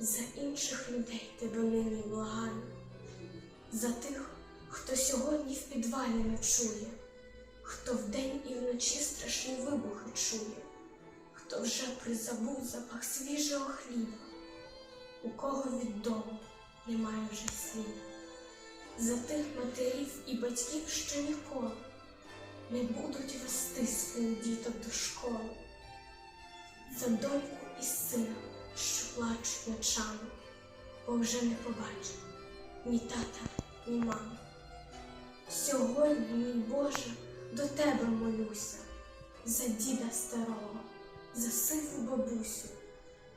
За інших людей тебе нині благаю, за тих, хто сьогодні в підвалі ночує, хто вдень і вночі страшні вибухи чує, хто вже призабув запах свіжого хліба, у кого від дому немає вже сліда, за тих матерів і батьків, що ніколи не будуть вести своїх діток до школи, за доньку і сина плачуть ночами, бо вже не побачить ні тата, ні мами. Сьогодні, мій Боже, до тебе молюся, за діда старого, за сиву бабусю,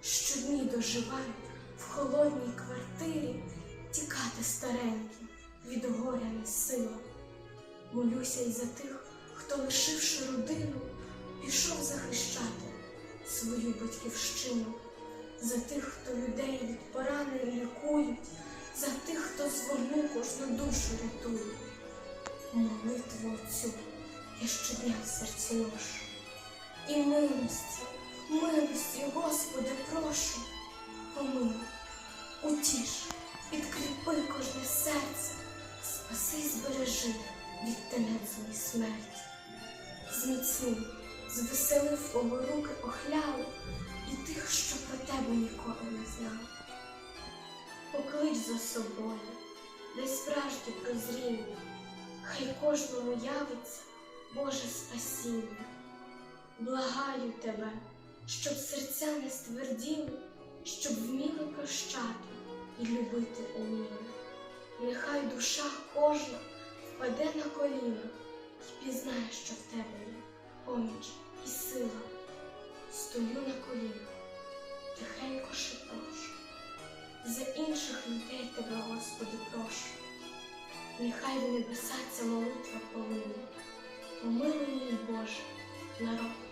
що дні доживають в холодній квартирі, тікати стареньким від горя не сила. Молюся й за тих, хто, лишивши родину, пішов захищати свою батьківщину за тих, хто людей від поранень лікують, за тих, хто з кожну душу рятує. Молитву цю я щодня в серці ношу. І милості, милості, Господи, прошу, помилуй, утіш, підкріпи кожне серце, спаси збережи від тенецної смерті. Зміцни, звеселив руки охляли, тебе ніколи не знав. Поклич за собою, дай справжнє прозріння, хай кожному явиться Боже спасіння. Благаю тебе, щоб серця не стверділи, щоб вміли прощати і любити уміли. Нехай душа кожна впаде на коліна і пізнає, що в тебе є поміч і сила. Стою на колінах, тихенько шепочу, за інших людей тебе, Господи, прошу, нехай в небеса ця молитва полине, помилуй мій Боже, народ.